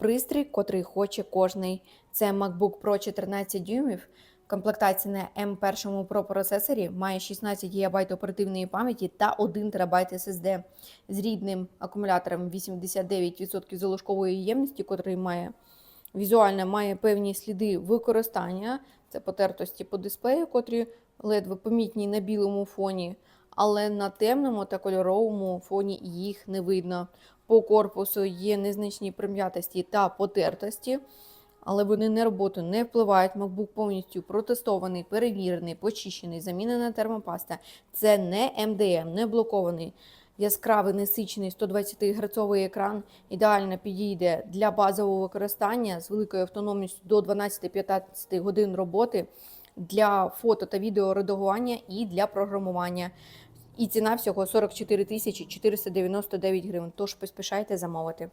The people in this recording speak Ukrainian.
пристрій, котрий хоче кожний. Це MacBook Pro 14 дюймів. Комплектація на M1 Pro процесорі має 16 ГБ оперативної пам'яті та 1 ТБ SSD з рідним акумулятором 89% залишкової ємності, котрий має візуально має певні сліди використання. Це потертості по дисплею, котрі ледве помітні на білому фоні, але на темному та кольоровому фоні їх не видно. По корпусу є незначні прим'ятості та потертості, але вони на роботу не впливають. MacBook повністю протестований, перевірений, почищений, замінена термопаста. Це не MDM, не блокований. Яскравий насичений 120 герцовий екран ідеально підійде для базового використання з великою автономністю до 12-15 годин роботи для фото та відеоредагування і для програмування. І ціна всього 44 тисячі 499 гривень. Тож поспішайте замовити.